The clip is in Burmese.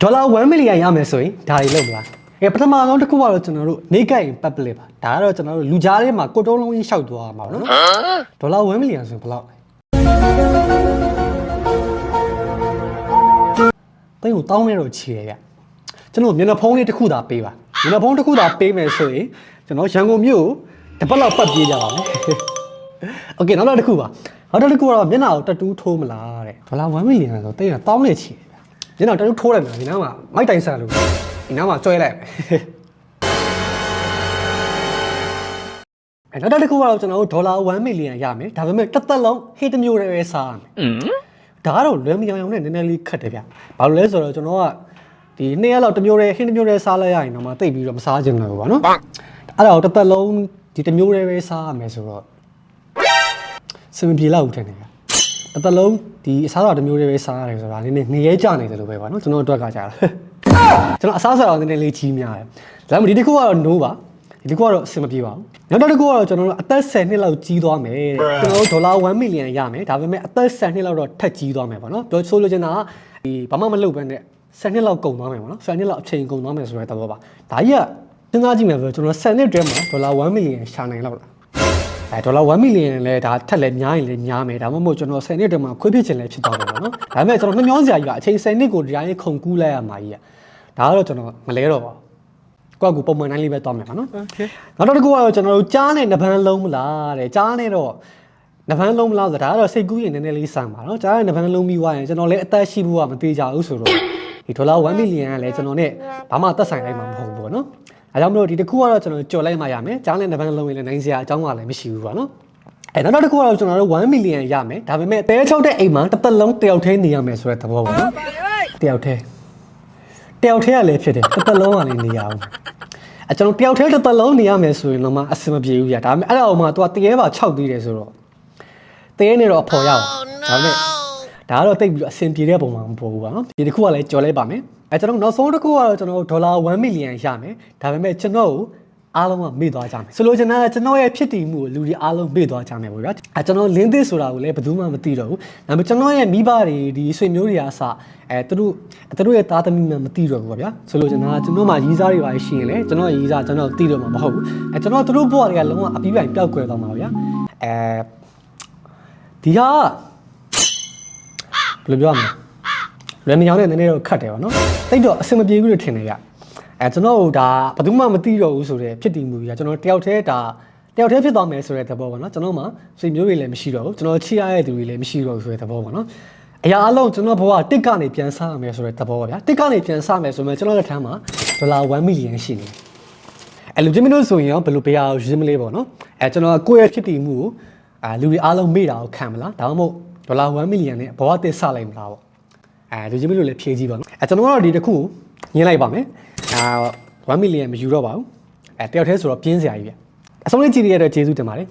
ဒေါ်လာ1 million ရမယ်ဆိုရင်ဒါတွေလုပ်မလားအဲပထမဆုံးတစ်ခုကတော့ကျွန်တော်တို့နေကင် public ပါဒါကတော့ကျွန်တော်တို့လူကြားထဲမှာကိုတုံးလုံးကြီးရှောက်သွားမှာပေါ့နော်ဒေါ်လာ1 million ဆိုရင်ဘယ်လောက်လဲတိတ်ကိုတောင်းနေတော့ချီရရကျွန်တော်မျက်နှာဖုံးလေးတစ်ခုသာပေးပါမျက်နှာဖုံးတစ်ခုသာပေးမယ်ဆိုရင်ကျွန်တော်ရန်ကုန်မြို့ကိုတစ်ပတ်လောက်ပတ်ပြေးကြပါမယ်โอเคနောက်တော့တစ်ခုပါနောက်တော့တစ်ခုကတော့မျက်နှာကိုတတူးထိုးမလားတဲ့ဒေါ်လာ1 million ဆိုတိတ်ကတောင်းနေချီရ ညနေတူထိုးလိုက်မယ်ဒီနားမှာမိုက်တိုင်ဆန်လို့ဒီနားမှာကျွဲလိုက်မယ်အဲ့နောက်တစ်ခုကတော့ကျွန်တော်တို့ဒေါ်လာ1 million ရမယ်ဒါပေမဲ့တစ်သက်လုံးဟိတ်တစ်မျိုးတည်းပဲစားရမယ်ဒါကတော့လွယ်မယောင်ယောင်နဲ့နည်းနည်းလေးခက်တယ်ဗျဘာလို့လဲဆိုတော့ကျွန်တော်ကဒီနှစ်ရက်လောက်တစ်မျိုးတည်းဟိတ်တစ်မျိုးတည်းစားလိုက်ရရင်တော့မသိပ်ပြီးတော့မစားချင်တော့ဘူးဗောနော်အဲ့ဒါကိုတစ်သက်လုံးဒီတစ်မျိုးတည်းပဲစားရမယ်ဆိုတော့စင်မပြေလောက်ဘူးထင်တယ်ဗျ တစ်သက်လုံးဒီအစားအစာတစ်မျိုးတည်းပဲစားရတယ်ဆိုတာနည်းနည်းနေရဲကြနေတယ်လို့ပဲဗောနော်ကျွန်တော်အတွက်ကကြာတာကျွန်တော်အစားအစာတော့နည်းနည်းလေးကြီးများတယ်ဒါပေမဲ့ဒီတစ်ခုကတော့ no ပါဒီတစ်ခုကတော့အဆင်မပြေပါဘူးနောက်တစ်ခုကတော့ကျွန်တော်တို့အသက်10နှစ်လောက်ကြီးသွားမယ်တဲ့ကျွန်တော်တို့ဒေါ်လာ1 million ရမယ်ဒါပေမဲ့အသက်10နှစ်လောက်တော့ထက်ကြီးသွားမယ်ဗောနော်ပြောဆိုလိုချင်တာကဒီဘာမှမလုပ်ဘဲနဲ့10နှစ်လောက်ကုန်သွားမယ်ဗောနော်10နှစ်လောက်အချိန်ကုန်သွားမယ်ဆိုတဲ့သဘောပါဒါကြီးကစဉ်းစားကြည့်မယ်ဆိုကျွန်တော်10နှစ်တွဲမှာဒေါ်လာ1 million ရှာနိုင်လောက်လား အဲဒေါ်လာ1 million လည်းဒါထက်လည်းများရင်လည်းများမယ်ဒါမှမဟုတ်ကျွန်တော်10နှစ်တည်းမှာခွေးဖြစ်ချင်လည်းဖြစ်သွားမှာပေါ့နော်ဒါပေမဲ့ကျွန်တော်မျောစရာကြီးကအချိန်10နှစ်ကိုဒီတိုင်းခုန်ကူးလိုက်ရမှာကြီးอ่ะဒါကတော့ကျွန်တော်မလဲတော့ပါကိုယ့်အကူပုံမှန်တိုင်းလေးပဲသွားမယ်ပါနော်။နောက်တစ်ခုကတော့ကျွန်တော်တို့ကြားနဲ့နဘန်းလုံးမလားတဲ့။ကြားနဲ့တော့နဘန်းလုံးမလားဆိုတာကတော့စိတ်ကူးရင်နည်းနည်းလေးဆန်ပါနော်။ကြားနဲ့နဘန်းလုံးပြီးွားရင်ကျွန်တော်လည်းအသက်ရှိဖို့ကမသေးကြဘူးဆိုတော့ဒီဒေါ်လာ1 million ကလည်းကျွန်တော်နဲ့ဘာမှသက်ဆိုင်လိုက်မှာမဟုတ်ဘူးပေါ့နော်။ အဲကြောင့်မလို့ဒီတစ်ခုကတော့ကျွန်တော်ကြော်လိုက်မှရမယ်ကြားနဲ့နဗန်းလုံးရင်လည်းနိုင်စရာအကြောင်းကလည်းမရှိဘူးပါနော်အဲနောက်တစ်ခုကတော့ကျွန်တော်တို့1 million ရမယ်ဒါပေမဲ့တဲထုတ်တဲ့အိမ်မှာတစ်သက်လုံးတယောက်တည်းနေရမယ်ဆိုတဲ့သဘောပေါ့နော်တယောက်တည်းတယောက်တည်းကလည်းဖြစ်တယ်တစ်သက်လုံးကလည်းနေရအောင်အဲကျွန်တော်တယောက်တည်းတစ်သက်လုံးနေရမယ်ဆိုရင်တော့မှအဆင်မပြေဘူးကြာဒါပေမဲ့အဲ့ဒါအောင်မှ तू ကတရေပါ6သေးတယ်ဆိုတော့တရေနေတော့အဖော်ရအောင်ဒါပေမဲ့ ဒါကတော့တိတ်ပြီးတော့အဆင်ပြေတဲ့ပုံမှာမပေါ်ဘူးပါနော်ဒီတစ်ခုကလည်းကြော်လိုက်ပါမယ်အဲကျွန်တော်နောက်ဆုံးတစ်ခုကတော့ကျွန်တော်ဒေါ်လာ1 million ရမယ်ဒါပေမဲ့ကျွန်တော်ကိုအားလုံးကမေ့သွားကြမယ်ဆိုလိုချင်တာကကျွန်တော်ရဲ့ဖြစ်တည်မှုကိုလူတွေအားလုံးမေ့သွားကြမယ်ပေါ့ဗျာအဲကျွန်တော်လင်းသစ်ဆိုတာကိုလည်းဘယ်သူမှမသိတော့ဘူးဒါပေမဲ့ကျွန်တော်ရဲ့မိဘတွေဒီဆွေမျိုးတွေအားစအဲသူတို့သူတို့ရဲ့သားသမီးမှမသိတော့ဘူးပေါ့ဗျာဆိုလိုချင်တာကကျွန်တော်မှရီးစားတွေပါရှိရင်လေကျွန်တော်ရဲ့ရီးစားကျွန်တော်သိတော့မှာမဟုတ်ဘူးအဲကျွန်တော်သူတို့ဘဝတွေကလုံးဝအပြီးပိုင်ပျောက်ကွယ်သွားမှာဗျာအဲဒီဟာ ဘယ်လိုပြောရမလဲလွယ်မြောင်နဲ့နည်းနည်းတော့ခတ်တယ်ပေါ့နော်တိတ်တော့အဆင်မပြေဘူးလို့ထင်တယ်ဗျအဲကျွန်တော်တို့ဒါဘယ်သူမှမသိတော့ဘူးဆိုတော့ဖြစ်တည်မှုကြီးကကျွန်တော်တယောက်တည်းဒါတယောက်တည်းဖြစ်သွားမယ်ဆိုတဲ့သဘောပေါ့နော်ကျွန်တော်မှဆွေမျိုးတွေလည်းမရှိတော့ဘူးကျွန်တော်ချစ်ရတဲ့သူတွေလည်းမရှိတော့ဘူးဆိုတဲ့သဘောပေါ့နော်အရာအလုံးကျွန်တော်ဘဝတစ်ကနေပြန်စားရမယ်ဆိုတဲ့သဘောပါဗျာတစ်ကနေပြန်စားမယ်ဆိုမှကျွန်တော်လက်ထမ်းမှာဒေါ်လာ1 million ရှိနေတယ်အဲလူချင်းမလို့ဆိုရင်ရောဘယ်လိုပေးရအောင်ရင်းမလေးပေါ့နော်အဲကျွန်တော်ကိုယ့်ရဲ့ဖြစ်တည်မှုကိုအာလူတွေအားလုံးမေ့တာကိုခံမလားဒါမှမဟုတ် ဒေါ်လာ1 million နဲ့ဘဝတစ်ဆလိုက်မလားပေါ့အဲလူချင်းမလို့လည်းဖြည့်ကြည့်ပါနော်အဲကျွန်တော်ကတော့ဒီတစ်ခုညင်းလိုက်ပါမယ်အာ1 million မယူတော့ပါဘူးအဲတယောက်တည်းဆိုတော့ပြင်းစရာကြီးဗျအဆုံးလေးကြည့်ရတဲ့ကျေးဇူးတင်ပါတယ်